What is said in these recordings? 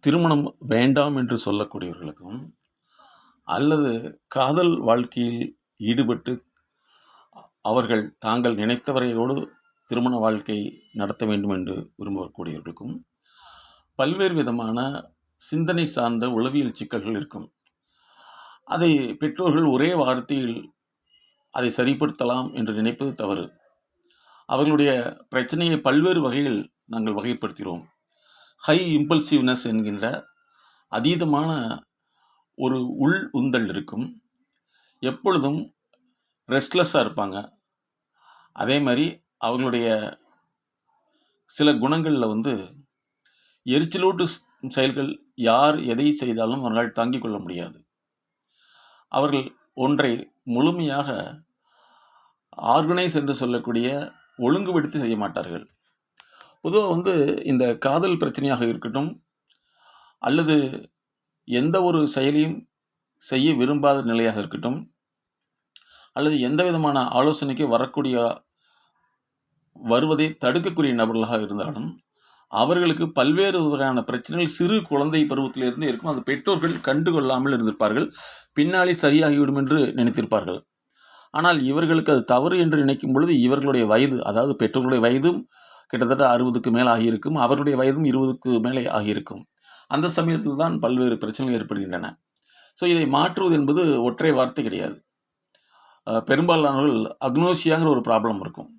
திருமணம் வேண்டாம் என்று சொல்லக்கூடியவர்களுக்கும் அல்லது காதல் வாழ்க்கையில் ஈடுபட்டு அவர்கள் தாங்கள் நினைத்தவரையோடு திருமண வாழ்க்கை நடத்த வேண்டும் என்று விரும்பக்கூடியவர்களுக்கும் பல்வேறு விதமான சிந்தனை சார்ந்த உளவியல் சிக்கல்கள் இருக்கும். அதை பெற்றோர்கள் ஒரே வார்த்தையில் அதை சரிப்படுத்தலாம் என்று நினைப்பது தவறு. அவர்களுடைய பிரச்சனையை பல்வேறு வகையில் நாங்கள் வகைப்படுத்துகிறோம். ஹை இம்பல்சிவ்னஸ் என்கின்ற அதீதமான ஒரு உள் உந்தல் இருக்கும். எப்பொழுதும் ரெஸ்ட்லெஸ்ஸாக இருப்பாங்க. அதே மாதிரி அவர்களுடைய சில குணங்களில் வந்து எரிச்சலூட்டு செயல்கள் யார் எதை செய்தாலும் அவர்களால் தாங்கிக் கொள்ள முடியாது. அவர்கள் ஒன்றை முழுமையாக ஆர்கனைஸ் என்று சொல்லக்கூடிய ஒழுங்குபடுத்தி செய்ய மாட்டார்கள். பொதுவாக வந்து இந்த காதல் பிரச்சனையாக இருக்கட்டும் அல்லது எந்த ஒரு செயலையும் செய்ய விரும்பாத நிலையாக இருக்கட்டும் அல்லது எந்த விதமான ஆலோசனைக்கு வரக்கூடிய வருவதை தடுக்கக்கூடிய நபர்களாக இருந்தாலும் அவர்களுக்கு பல்வேறு வகையான பிரச்சனைகள் சிறு குழந்தை பருவத்திலிருந்து இருக்கும். அது பெற்றோர்கள் கண்டுகொள்ளாமல் இருந்திருப்பார்கள். பின்னாலே சரியாகிவிடும் என்று நினைத்திருப்பார்கள். ஆனால் இவர்களுக்கு அது தவறு என்று நினைக்கும் பொழுது இவர்களுடைய வயது அதாவது பெற்றோர்களுடைய வயதும் கிட்டத்தட்ட அறுபதுக்கு மேலே ஆகியிருக்கும். அவருடைய வயதும் இருபதுக்கு மேலே ஆகியிருக்கும். அந்த சமயத்தில் தான் பல்வேறு பிரச்சனைகள் ஏற்படுகின்றன. ஸோ இதை மாற்றுவது என்பது ஒற்றை வார்த்தை கிடையாது. பெரும்பாலானவர்கள் அக்னோசியாங்கிற ஒரு ப்ராப்ளம் இருக்கும்.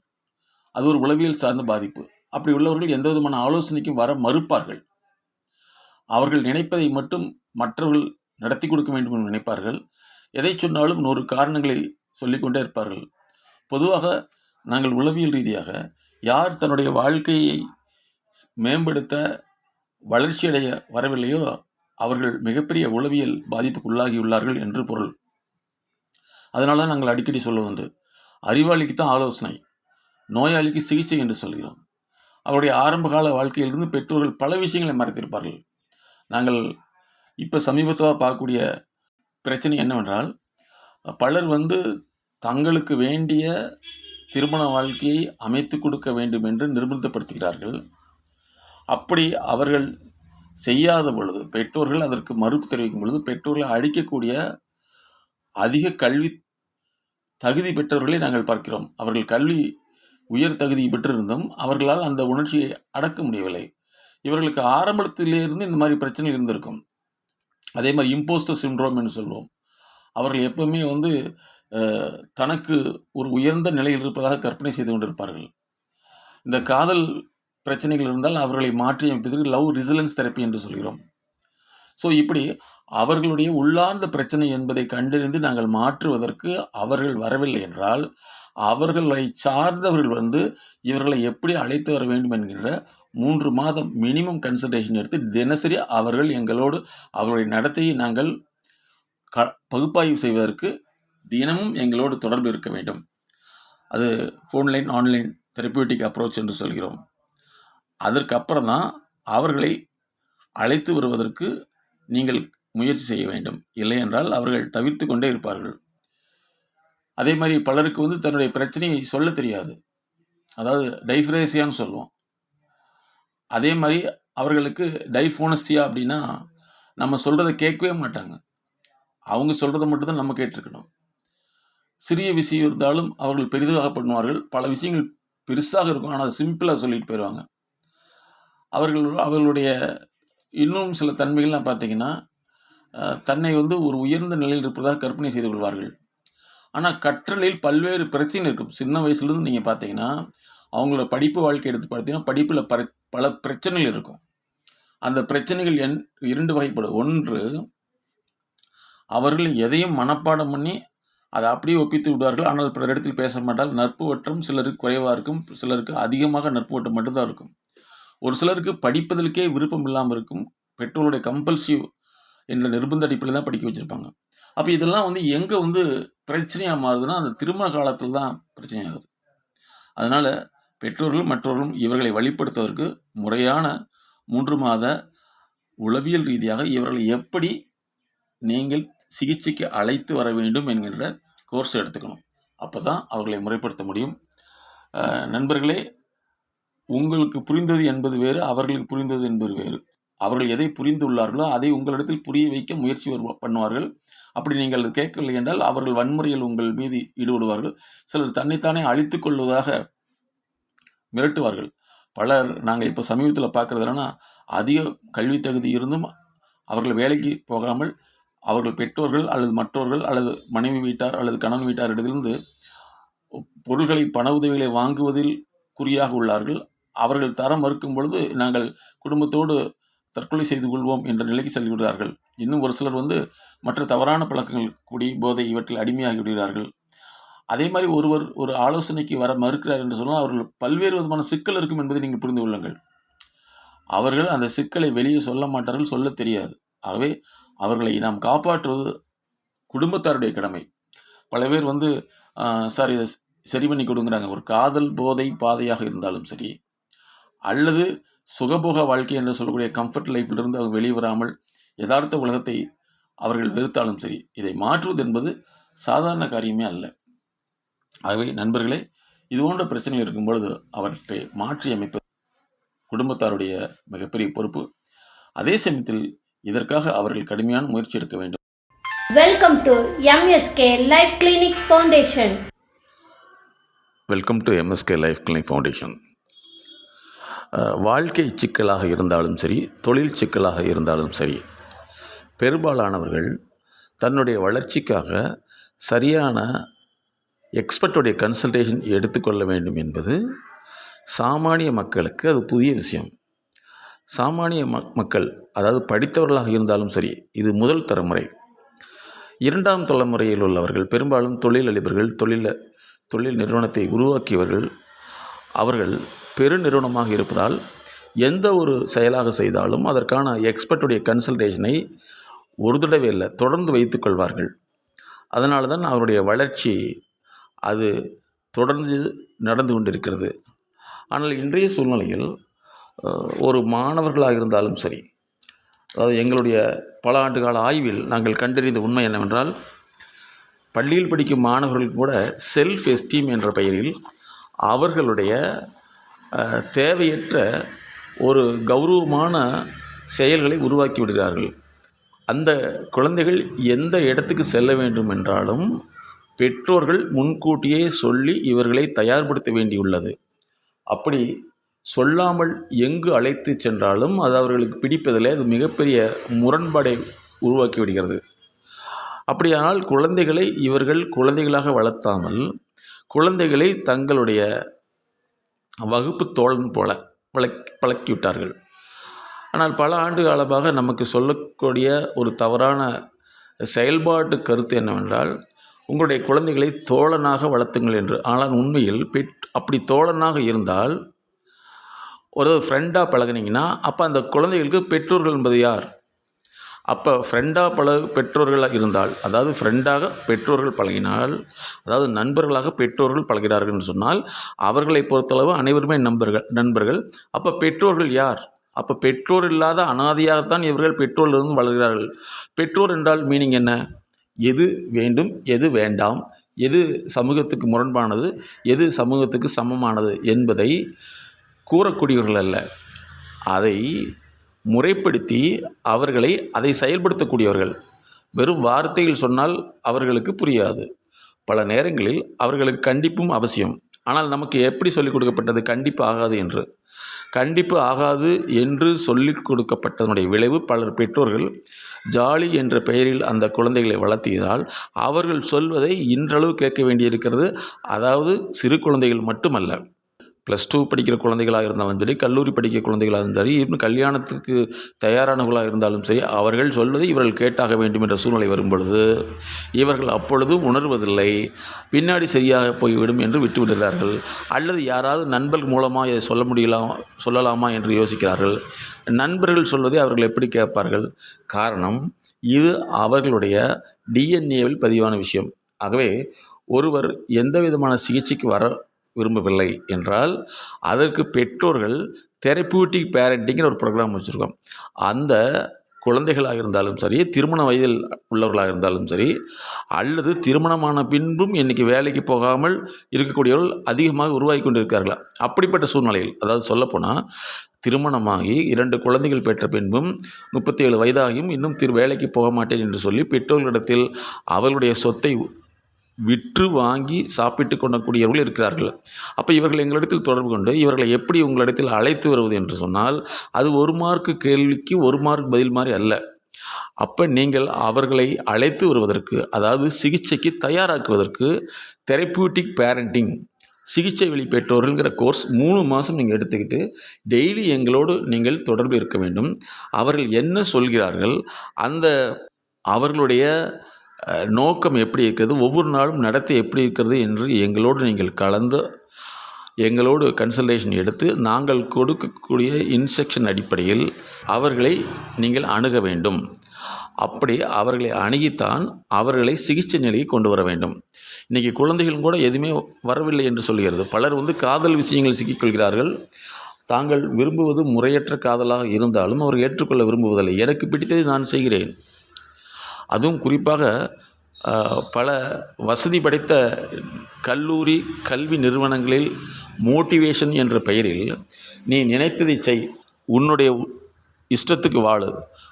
அது ஒரு உளவியல் சார்ந்த பாதிப்பு. அப்படி உள்ளவர்கள் எந்த விதமான ஆலோசனைக்கும் வர மறுப்பார்கள். அவர்கள் நினைப்பதை மட்டும் மற்றவர்கள் நடத்தி கொடுக்க வேண்டும் என்று நினைப்பார்கள். எதை சொன்னாலும் நூறு காரணங்களை சொல்லிக்கொண்டே இருப்பார்கள். பொதுவாக நாங்கள் உளவியல் ரீதியாக யார் தன்னுடைய வாழ்க்கையை மேம்படுத்த வளர்ச்சியடைய வரவில்லையோ அவர்கள் மிகப்பெரிய உளவியல் பாதிப்புக்கு உள்ளாகியுள்ளார்கள் என்று பொருள். அதனால தான் நாங்கள் அடிக்கடி சொல்லுவது அறிவாளிக்கு தான் ஆலோசனை நோயாளிக்கு சிகிச்சை என்று சொல்கிறோம். அவருடைய ஆரம்பகால வாழ்க்கையிலிருந்து பெற்றோர்கள் பல விஷயங்களை மறைத்திருப்பார்கள். நாங்கள் இப்போ சமீபத்தில் பார்க்கக்கூடிய பிரச்சனை என்னவென்றால் பலர் வந்து தங்களுக்கு வேண்டிய திருமண வாழ்க்கையை அமைத்து கொடுக்க வேண்டும் என்று நிர்பந்தப்படுத்துகிறார்கள் அப்படி அவர்கள் செய்யாத பொழுது பெற்றோர்கள் அதற்கு மறுப்பு தெரிவிக்கும் பொழுது பெற்றோர்களை அழிக்கக்கூடிய அதிக கல்வி தகுதி பெற்றவர்களை நாங்கள் பார்க்கிறோம். அவர்கள் கல்வி உயர் தகுதி பெற்றிருந்தும் அவர்களால் அந்த உணர்ச்சியை அடக்க முடியவில்லை. இவர்களுக்கு ஆரம்பத்திலேருந்து இந்த மாதிரி பிரச்சனை இருந்திருக்கும். அதே மாதிரி இம்போஸ்டர் சிண்ட்ரோம் என்று சொல்லுவோம் அவர்கள் எப்பவுமே வந்து தனக்கு ஒரு உயர்ந்த நிலையில் இருப்பதாக கற்பனை செய்து கொண்டிருப்பார்கள். இந்த காதல் பிரச்சனைகள் இருந்தால் அவர்களை மாற்றி அமைப்பதற்கு லவ் ரிசிலன்ஸ் தெரப்பி என்று சொல்கிறோம். ஸோ இப்படி அவர்களுடைய உள்ளார்ந்த பிரச்சனை என்பதை கண்டறிந்து நாங்கள் மாற்றுவதற்கு அவர்கள் வரவில்லை என்றால் அவர்களை சார்ந்தவர்கள் வந்து இவர்களை எப்படி அழைத்து வர வேண்டும் என்கின்ற மூன்று மாதம் மினிமம் கன்சல்டேஷன் எடுத்து தினசரி அவர்கள் எங்களோடு அவர்களுடைய நடத்தையை நாங்கள் க பகுப்பாய்வு செய்வதற்கு தினமும் எங்களோடு தொடர்பு இருக்க வேண்டும். அது ஃபோன்லைன் ஆன்லைன் தெரப்பியூட்டிக் அப்ரோச் என்று சொல்கிறோம். அதற்கப்புறம் தான் அவர்களை அழைத்து வருவதற்கு நீங்கள் முயற்சி செய்ய வேண்டும். இல்லை என்றால் அவர்கள் தவிர்த்து கொண்டே இருப்பார்கள். அதே மாதிரி பலருக்கு வந்து தன்னுடைய பிரச்சனையை சொல்ல தெரியாது. அதாவது டைஃப்ரேசியான்னு சொல்லுவோம். அதே மாதிரி அவர்களுக்கு டைஃபோனஸ்தியா அப்படின்னா நம்ம சொல்கிறத கேட்கவே மாட்டாங்க. அவங்க சொல்கிறத மட்டும்தான் நம்ம கேட்டிருக்கணும். சிறிய விஷயம் இருந்தாலும் அவர்கள் பெரிதாக பண்ணுவார்கள். பல விஷயங்கள் பெருசாக இருக்கும். ஆனால் சிம்பிளாக சொல்லிட்டு போயிடுவாங்க அவர்கள் அவர்களுடைய இன்னும் சில தன்மைகள்லாம் பார்த்தீங்கன்னா தன்னை வந்து ஒரு உயர்ந்த நிலையில் இருப்பதாக கற்பனை செய்து கொள்வார்கள். ஆனால் கற்றலில் பல்வேறு பிரச்சனை இருக்கும். சின்ன வயசுலேருந்து நீங்கள் பார்த்தீங்கன்னா அவங்களோட படிப்பு வாழ்க்கை எடுத்து பார்த்தீங்கன்னா படிப்பில் பர பல பிரச்சனைகள் இருக்கும். அந்த பிரச்சனைகள் என் இரண்டு வகைப்படும். ஒன்று அவர்கள் எதையும் மனப்பாடம் பண்ணி அதை அப்படியே ஒப்பித்து விடுவார்கள். ஆனால் பிறர் இடத்தில் பேச மாட்டால் நட்பு வட்டம் சிலருக்கு குறைவாக இருக்கும். சிலருக்கு அதிகமாக நட்பு வட்டம் மட்டும்தான் இருக்கும். ஒரு சிலருக்கு படிப்பதற்கே விருப்பம் இல்லாமல் இருக்கும். பெற்றோருடைய கம்பல்சிவ் என்ற நிர்பந்த அடிப்படையில் தான் படிக்க வச்சுருப்பாங்க. அப்போ இதெல்லாம் வந்து எங்கே வந்து பிரச்சனையாக மாறுதுன்னா அந்த திருமண காலத்தில் தான் பிரச்சனையாகுது. அதனால் பெற்றோர்களும் மற்றவர்களும் இவர்களை வழிப்படுத்துவதற்கு முறையான மூன்று மாத உளவியல் ரீதியாக இவர்களை எப்படி நீங்கள் சிகிச்சைக்கு அழைத்து வர வேண்டும் என்கின்ற கோர்ஸ் எடுத்துக்கணும். அப்போ தான் அவர்களை முறைப்படுத்த முடியும். நண்பர்களே உங்களுக்கு புரிந்தது என்பது வேறு அவர்களுக்கு புரிந்தது என்பது வேறு. அவர்கள் எதை புரிந்துள்ளார்களோ அதை உங்களிடத்தில் புரிய வைக்க முயற்சி பண்ணுவார்கள். அப்படி நீங்கள் அது கேட்கவில்லை என்றால் அவர்கள் வன்முறையில் உங்கள் மீது ஈடுபடுவார்கள். சிலர் தன்னைத்தானே அழித்து கொள்வதாக மிரட்டுவார்கள். பலர் நாங்கள் இப்போ சமீபத்தில் பார்க்குறது என்னன்னா அதிக கல்வி தகுதி இருந்தும் அவர்கள் வேலைக்கு போகாமல் அவர்கள் பெற்றோர்கள் அல்லது மற்றவர்கள் அல்லது மனைவி வீட்டார் அல்லது கணவன் வீட்டாரிடத்திலிருந்து பொருள்களை பண உதவிகளை வாங்குவதில் குறியாக உள்ளார்கள். அவர்கள் தர மறுக்கும் பொழுது நாங்கள் குடும்பத்தோடு தற்கொலை செய்து கொள்வோம் என்ற நிலைக்கு செல்கிறார்கள். இன்னும் ஒரு சிலர் வந்து மற்ற தவறான பழக்கங்கள் குடி போதை இவற்றில் அடிமையாகி விடுகிறார்கள். அதே மாதிரி ஒருவர் ஒரு ஆலோசனைக்கு வர மறுக்கிறார் என்று சொன்னால் அவர்கள் பல்வேறு விதமான சிக்கல் இருக்கும் என்பதை நீங்கள் புரிந்து கொள்ளுங்கள். அவர்கள் அந்த சிக்கலை வெளியே சொல்ல மாட்டார்கள் சொல்ல தெரியாது. ஆகவே அவர்களை நாம் காப்பாற்றுவது குடும்பத்தாருடைய கடமை. பல பேர் வந்து சார் இதை சரி பண்ணி கொடுங்குறாங்க ஒரு காதல் போதை பாதையாக இருந்தாலும் சரி அல்லது சுகபோக வாழ்க்கை என்று சொல்லக்கூடிய கம்ஃபர்ட் லைஃப்பிலிருந்து அவங்க வெளியே வராமல் யதார்த்த உலகத்தை அவர்கள் வெறுத்தாலும் சரி இதை மாற்றுவது என்பது சாதாரண காரியமே அல்ல. ஆகவே நண்பர்களே இது போன்ற பிரச்சனைகள் இருக்கும் பொழுது அவற்றை மாற்றி அமைப்பது குடும்பத்தாருடைய மிகப்பெரிய பொறுப்பு. அதே சமயத்தில் இதற்காக அவர்கள் கடுமையான முயற்சி எடுக்க வேண்டும். Welcome to MSK Life Clinic Foundation. Welcome to MSK life clinic foundation வாழ்க்கை சிக்கலாக இருந்தாலும் சரி தொழில் சிக்கலாக இருந்தாலும் சரி பெரும்பாலானவர்கள் தன்னுடைய வளர்ச்சிக்காக சரியான எக்ஸ்பர்ட்டுடைய கன்சல்டேஷன் எடுத்துக்கொள்ள வேண்டும் என்பது சாமானிய மக்களுக்கு அது புதிய விஷயம். சாமானிய மக் மக்கள் அதாவது படித்தவர்களாக இருந்தாலும் சரி இது முதல் தலைமுறை. இரண்டாம் தலைமுறையில் உள்ளவர்கள் பெரும்பாலும் தொழிலதிபர்கள் தொழில தொழில் நிறுவனத்தை உருவாக்கியவர்கள் அவர்கள் பெருநிறுவனமாக இருப்பதால் எந்த ஒரு செயலாக செய்தாலும் அதற்கான எக்ஸ்பர்ட்டுடைய கன்சல்டேஷனை ஒரு தடவை இல்லை தொடர்ந்து வைத்து கொள்வார்கள். அதனால தான் அவருடைய வளர்ச்சி அது தொடர்ந்து நடந்து கொண்டிருக்கிறது. ஆனால் இன்றைய சூழ்நிலையில் ஒரு மாணவர்களாக இருந்தாலும் சரி அதாவது எங்களுடைய பல ஆண்டுகால ஆய்வில் நாங்கள் கண்டறிந்த உண்மை என்னவென்றால் பள்ளியில் படிக்கும் மாணவர்கள் கூட செல்ஃப் எஸ்டீம் என்ற பெயரில் அவர்களுடைய தேவையற்ற ஒரு கௌரவமான செயல்களை உருவாக்கி விடுகிறார்கள். அந்த குழந்தைகள் எந்த இடத்துக்கு செல்ல வேண்டும் என்றாலும் பெற்றோர்கள் முன்கூட்டியே சொல்லி இவர்களை தயார்படுத்த வேண்டியுள்ளது. அப்படி சொல்லாமல் எங்கு அழைத்து சென்றாலும் அது அவர்களுக்கு பிடிப்பதில் அது மிகப்பெரிய முரண்பாடை உருவாக்கி விடுகிறது. அப்படியானால் குழந்தைகளை இவர்கள் குழந்தைகளாக வளர்த்தாமல் குழந்தைகளை தங்களுடைய வகுப்பு தோழன் போல வளக் பழக்கிவிட்டார்கள் ஆனால் பல ஆண்டு காலமாக நமக்கு சொல்லக்கூடிய ஒரு தவறான செயல்பாட்டு கருத்து என்னவென்றால் உங்களுடைய குழந்தைகளை தோழனாக வளர்த்துங்கள் என்று. ஆனால் உண்மையில் பெட் அப்படி தோழனாக இருந்தால் ஒரு ஃப்ரெண்டாக பழகுனீங்கன்னா அப்போ அந்த குழந்தைகளுக்கு பெற்றோர்கள் என்பது யார்? அப்போ ஃப்ரெண்டாக பழகு பெற்றோர்களாக இருந்தால் அதாவது ஃப்ரெண்டாக பெற்றோர்கள் பழகினால் அதாவது நண்பர்களாக பெற்றோர்கள் பழகிறார்கள் என்று சொன்னால் அவர்களை பொறுத்தளவு அனைவருமே நண்பர்கள் நண்பர்கள். அப்போ பெற்றோர்கள் யார்? அப்போ பெற்றோர் இல்லாத அனாதையாகத்தான் இவர்கள் பெற்றோரிலிருந்து வளர்கிறார்கள். பெற்றோர் என்றால் மீனிங் என்ன? எது வேண்டும் எது வேண்டாம் எது சமூகத்துக்கு முரண்பானது எது சமூகத்துக்கு சமமானது என்பதை கூறக்கூடியவர்கள் அல்ல அதை முறைப்படுத்தி அவர்களை அதை செயல்படுத்தக்கூடியவர்கள். வெறும் வார்த்தையில் சொன்னால் அவர்களுக்கு புரியாது. பல நேரங்களில் அவர்களுக்கு கண்டிப்பும் அவசியம். ஆனால் நமக்கு எப்படி சொல்லிக் கொடுக்கப்பட்டது கண்டிப்பு ஆகாது என்று. கண்டிப்பு ஆகாது என்று சொல்லிக் கொடுக்கப்பட்டதனுடைய விளைவு பலர் பெற்றோர்கள் ஜாலி என்ற பெயரில் அந்த குழந்தைகளை வளர்த்தியதால் அவர்கள் சொல்வதை இன்றளவு கேட்க வேண்டியிருக்கிறது. அதாவது சிறு குழந்தைகள் மட்டுமல்ல. ப்ளஸ் டூ படிக்கிற குழந்தைகளாக இருந்தாலும் சரி கல்லூரி படிக்கிற குழந்தைகளாக இருந்தாலும் சரி இன்னும் கல்யாணத்துக்கு தயாரானவர்களாக இருந்தாலும் சரி அவர்கள் சொல்வதை இவர்கள் கேட்டாக வேண்டும் என்ற சூழ்நிலை வரும் பொழுது இவர்கள் அப்பொழுது உணர்வதில்லை. பின்னாடி சரியாக போய்விடும் என்று விட்டுவிடுகிறார்கள். அல்லது யாராவது நண்பர் மூலமாக இதை சொல்ல முடியலாம் சொல்லலாமா என்று யோசிக்கிறார்கள். நண்பர்கள் சொல்வதை அவர்கள் எப்படி கேட்பார்கள்? காரணம் இது அவர்களுடைய டிஎன்ஏவில் பதிவான விஷயம். ஆகவே ஒருவர் எந்த விதமான சிகிச்சைக்கு வர விரும்பவில்லை என்றால் அதற்கு பெற்றோர்கள் தெரப்பியூட்டிக் பேரண்டிங்கிற ஒரு ப்ரோக்ராம் வச்சுருக்கோம். அந்த குழந்தைகளாக இருந்தாலும் சரி திருமண வயதில் உள்ளவர்களாக இருந்தாலும் சரி அல்லது திருமணமான பின்பும் இன்றைக்கி வேலைக்கு போகாமல் இருக்கக்கூடியவர்கள் அதிகமாக உருவாகி கொண்டிருக்கிறார்கள்? அப்படிப்பட்ட சூழ்நிலையில் அதாவது சொல்லப்போனால் திருமணமாகி இரண்டு குழந்தைகள் பெற்ற பின்பும் முப்பத்தி ஏழு வயதாகியும் இன்னும் திரு வேலைக்கு போக மாட்டேன் என்று சொல்லி பெற்றோர்களிடத்தில் அவர்களுடைய சொத்தை விற்று வாங்கி சாப்பிட்டு கொண்டக்கூடியவர்கள் இருக்கிறார்கள். அப்போ இவர்கள் எங்களிடத்தில் தொடர்பு கொண்டு இவர்களை எப்படி உங்களிடத்தில் அழைத்து வருவது என்று சொன்னால் அது ஒரு மார்க்கு கேள்விக்கு ஒரு மார்க் பதில் மாதிரி அல்ல. அப்போ நீங்கள் அவர்களை அழைத்து வருவதற்கு அதாவது சிகிச்சைக்கு தயாராக்குவதற்கு தெரப்பியூட்டிக் பேரண்டிங் சிகிச்சை வழி பெற்றோர்கள்ங்கிற கோர்ஸ் மூணு மாதம் நீங்கள் எடுத்துக்கிட்டு டெய்லி எங்களோடு நீங்கள் தொடர்பு இருக்க வேண்டும். அவர்கள் என்ன சொல்கிறார்கள்? அந்த அவர்களுடைய நோக்கம் எப்படி இருக்கிறது ஒவ்வொரு நாளும் நடத்தை எப்படி இருக்கிறது என்று எங்களோடு நீங்கள் கலந்து எங்களோடு கன்சல்டேஷன் எடுத்து நாங்கள் கொடுக்கக்கூடிய இன்ஸ்ட்ரக்ஷன் அடிப்படையில் அவர்களை நீங்கள் அணுக வேண்டும். அப்படி அவர்களை அணுகித்தான் அவர்களை சிகிச்சை நிலையை கொண்டு வர வேண்டும். இன்றைக்கி குழந்தைகளும் கூட எதுவுமே வரவில்லை என்று சொல்கிறது. பலர் வந்து காதல் விஷயங்கள் சிக்கிக்கொள்கிறார்கள். தாங்கள் விரும்புவது முறையற்ற காதலாக இருந்தாலும் அவர் ஏற்றுக்கொள்ள விரும்புவதில்லை. எனக்கு பிடித்ததை நான் செய்கிறேன். அதுவும் குறிப்பாக பல வசதி படைத்த கல்லூரி கல்வி நிறுவனங்களில் மோட்டிவேஷன் என்ற பெயரில் நீ நினைத்ததை செய் உன்னுடைய இஷ்டத்துக்கு வாழு.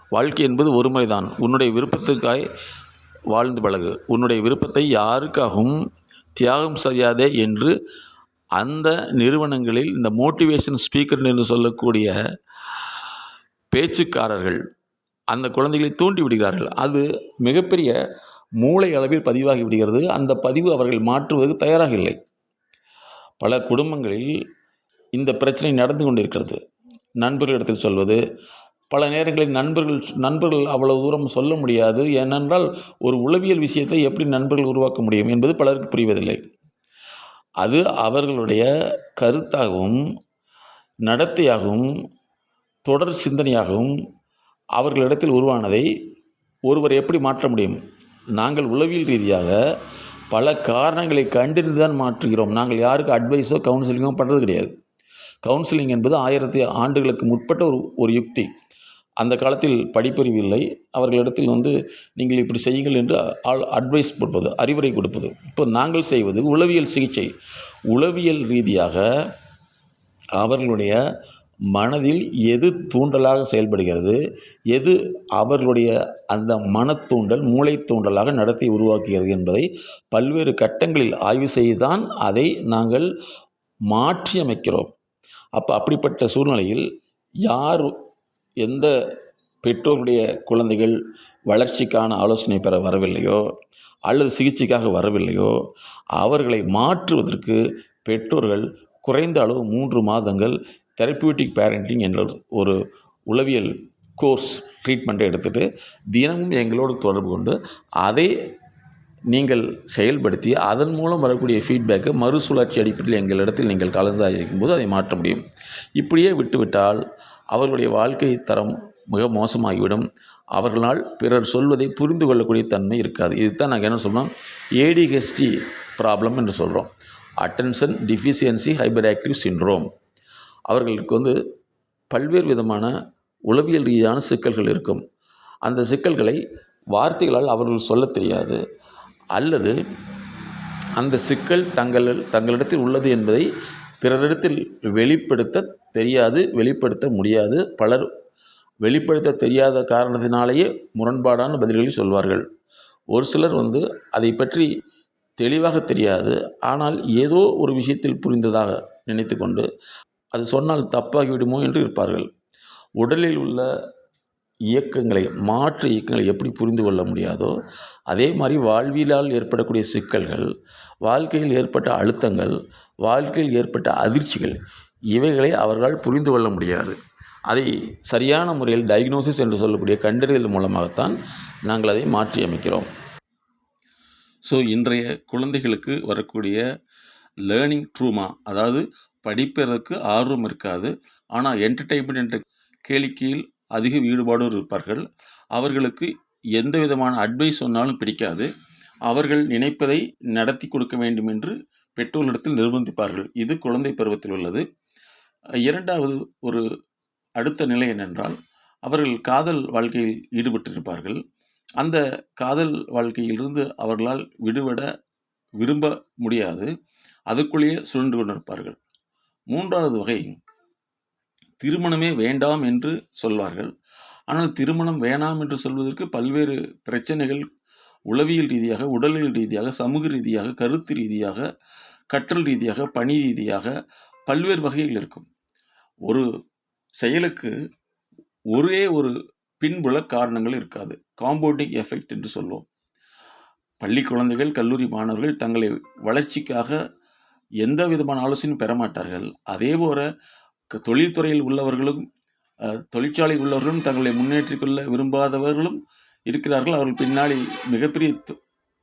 வாழ்க்கை என்பது ஒரு முறைதான் உன்னுடைய விருப்பத்துக்காய் வாழ்ந்து பழகு. உன்னுடைய விருப்பத்தை யாருக்காகவும் தியாகம் செய்யாதே என்று அந்த நிறுவனங்களில் இந்த மோட்டிவேஷன் ஸ்பீக்கர் என்று சொல்லக்கூடிய பேச்சுக்காரர்கள் அந்த குழந்தைகளை தூண்டி விடுகிறார்கள். அது மிகப்பெரிய மூளை அளவில் பதிவாகி விடுகிறது. அந்த பதிவு அவர்கள் மாற்றுவதற்கு தயாராக இல்லை. பல குடும்பங்களில் இந்த பிரச்சனை நடந்து கொண்டிருக்கிறது. நண்பர்களிடத்தில் சொல்வது பல நேரங்களில் நண்பர்கள் நண்பர்கள் அவ்வளவு தூரம் சொல்ல முடியாது. ஏனென்றால் ஒரு உளவியல் விஷயத்தை எப்படி நண்பர்கள் உருவாக்க முடியும் என்பது பலருக்கு புரிவதில்லை. அது அவர்களுடைய கருத்தாகவும் நடத்தையாகவும் தொடர் சிந்தனையாகவும் அவர்களிடத்தில் உருவானதை ஒருவர் எப்படி மாற்ற முடியும்? நாங்கள் உளவியல் ரீதியாக பல காரணங்களை கண்டறிந்து தான் மாற்றுகிறோம். நாங்கள் யாருக்கு அட்வைஸோ கவுன்சிலிங்கோ பண்ணுறது கிடையாது. கவுன்சிலிங் என்பது ஆயிரத்தி ஆண்டுகளுக்கு முற்பட்ட ஒரு ஒரு யுக்தி. அந்த காலத்தில் படிப்பறிவு இல்லை. அவர்களிடத்தில் வந்து நீங்கள் இப்படி செய்யுங்கள் என்று ஆள் அட்வைஸ் கொடுப்பது அறிவுரை கொடுப்பது. இப்போ நாங்கள் செய்வது உளவியல் சிகிச்சை. உளவியல் ரீதியாக அவர்களுடைய மனதில் எது தூண்டலாக செயல்படுகிறது எது அவர்களுடைய அந்த மனத்தூண்டல் மூளை தூண்டலாக நடத்தை உருவாக்குகிறது என்பதை பல்வேறு கட்டங்களில் ஆய்வு செய்துதான் அதை நாங்கள் மாற்றியமைக்கிறோம். அப்போ அப்படிப்பட்ட சூழ்நிலையில் யார் எந்த பெற்றோருடைய குழந்தைகள் வளர்ச்சிக்கான ஆலோசனை பெற வரவில்லையோ அல்லது சிகிச்சைக்காக வரவில்லையோ அவர்களை மாற்றுவதற்கு பெற்றோர்கள் குறைந்த அளவு மூன்று மாதங்கள் தெரப்பியூட்டிக் பேரண்டிங் என்ற ஒரு உளவியல் கோர்ஸ் ட்ரீட்மெண்ட்டை எடுத்துகிட்டு தினமும் எங்களோடு தொடர்பு கொண்டு அதை நீங்கள் செயல்படுத்தி அதன் மூலம் வரக்கூடிய ஃபீட்பேக்கை மறுசுழற்சி அடிப்படையில் எங்களிடத்தில் நீங்கள் கலந்தாயிருக்கும் போது அதை மாற்ற முடியும். இப்படியே விட்டுவிட்டால் அவர்களுடைய வாழ்க்கை தரம் மிக மோசமாகிவிடும். அவர்களால் பிறர் சொல்வதை புரிந்து கொள்ளக்கூடிய தன்மை இருக்காது. இதுதான் நாங்கள் என்ன சொல்கிறோம் ஏடிஹெச்டி ப்ராப்ளம் என்று சொல்கிறோம் attention deficiency hyper active syndrome அவர்களுக்கு வந்து பல்வேறு விதமான உளவியல் ரீதியான சிக்கல்கள் இருக்கும். அந்த சிக்கல்களை வார்த்தைகளால் அவர்கள் சொல்லத் தெரியாது. அல்லது அந்த சிக்கல் தங்கள் தங்களிடத்தில் உள்ளது என்பதை பிறரிடத்தில் வெளிப்படுத்த தெரியாது வெளிப்படுத்த முடியாது. பலர் வெளிப்படுத்த தெரியாத காரணத்தினாலேயே முரண்பாடான பதில்களை சொல்வார்கள். ஒரு சிலர் வந்து அதை பற்றி தெளிவாக தெரியாது. ஆனால் ஏதோ ஒரு விஷயத்தில் புரிந்ததாக நினைத்து கொண்டு அது சொன்னால் தப்பாகிவிடுமோ என்று இருப்பார்கள். உடலில் உள்ள இயக்கங்களை மாற்று இயக்கங்களை எப்படி புரிந்து கொள்ள முடியாதோ அதே மாதிரி வாழ்வியலால் ஏற்படக்கூடிய சிக்கல்கள் வாழ்க்கையில் ஏற்பட்ட அழுத்தங்கள் வாழ்க்கையில் ஏற்பட்ட அதிர்ச்சிகள் இவைகளை அவர்களால் புரிந்து கொள்ள முடியாது. அதை சரியான முறையில் டயக்னோசிஸ் என்று சொல்லக்கூடிய கண்டறிதல் மூலமாகத்தான் நாங்கள் அதை மாற்றி அமைக்கிறோம். ஸோ இன்றைய குழந்தைகளுக்கு வரக்கூடிய லேர்னிங் ட்ரூமா அதாவது படிப்பதற்கு ஆர்வம் இருக்காது. ஆனால் என்டர்டெயின்மெண்ட் என்ற கேளிக்கையில் அதிக ஈடுபாடும் இருப்பார்கள். அவர்களுக்கு எந்த விதமான அட்வைஸ் சொன்னாலும் பிடிக்காது. அவர்கள் நினைப்பதை நடத்தி கொடுக்க வேண்டும் என்று பெற்றோர்களிடத்தில் நிர்பந்திப்பார்கள். இது குழந்தை பருவத்தில் உள்ளது. இரண்டாவது ஒரு அடுத்த நிலை என்னென்றால் அவர்கள் காதல் வாழ்க்கையில் ஈடுபட்டிருப்பார்கள். அந்த காதல் வாழ்க்கையிலிருந்து அவர்களால் விடுபட விரும்ப முடியாது. அதுக்குள்ளேயே சுழன்று கொண்டிருப்பார்கள். மூன்றாவது வகை திருமணமே வேண்டாம் என்று சொல்வார்கள். ஆனால் திருமணம் வேணாம் என்று சொல்வதற்கு பல்வேறு பிரச்சனைகள் உளவியல் ரீதியாக உடலியல் ரீதியாக சமூக ரீதியாக கருத்து ரீதியாக கற்றல் ரீதியாக பணி ரீதியாக பல்வேறு வகைகள் இருக்கும். ஒரு செயலுக்கு ஒரே ஒரு பின்புல காரணங்கள் இருக்காது. காம்பவுண்டிங் எஃபெக்ட் என்று சொல்லுவோம் பள்ளி குழந்தைகள் கல்லூரி மாணவர்கள் தங்களை வளர்ச்சிக்காக எந்த விதமான ஆலோசனையும் பெற மாட்டார்கள் அதே போல தொழில்துறையில் உள்ளவர்களும் தொழிற்சாலை உள்ளவர்களும் தங்களை முன்னேற்றிக் கொள்ள விரும்பாதவர்களும் இருக்கிறார்கள். அவர்கள் பின்னாடி மிகப்பெரிய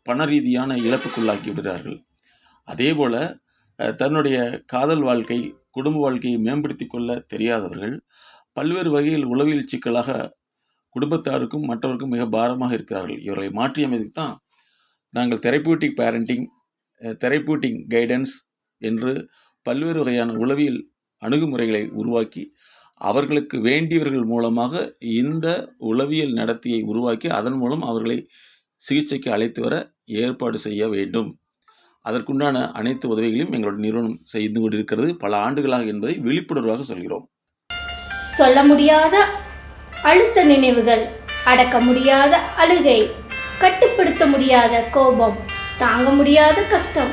பண ரீதியான இழப்புக்குள்ளாக்கி விடுகிறார்கள். அதே போல தன்னுடைய காதல் வாழ்க்கை குடும்ப வாழ்க்கையை மேம்படுத்தி கொள்ள தெரியாதவர்கள் பல்வேறு வகையில் உளவியல் சிக்கலாக குடும்பத்தாருக்கும் மற்றவருக்கும் மிக பாரமாக இருக்கிறார்கள். இவர்களை மாற்றியமைக்கு தான் நாங்கள் தெரப்பியூட்டிக் பேரண்டிங் தெரப்பியூட்டிக் கைடன்ஸ் என்று பல்வேறு வகையான உளவியல் அணுகுமுறைகளை உருவாக்கி அவர்களுக்கு வேண்டியவர்கள் மூலமாக இந்த உளவியல் நடத்தையை உருவாக்கி அதன் மூலம் அவர்களை சிகிச்சைக்கு அழைத்து வர ஏற்பாடு செய்ய வேண்டும். அதற்குண்டான அனைத்து உதவிகளையும் எங்களுடைய நிறுவனம் செய்து கொண்டிருக்கிறது. பல ஆண்டுகளாக என்பதை விழிப்புணர்வாக சொல்கிறோம். சொல்ல முடியாத அழுத்த நினைவுகள் அடக்க முடியாத அழுகை கட்டுப்படுத்த முடியாத கோபம் தாங்க முடியாத கஷ்டம்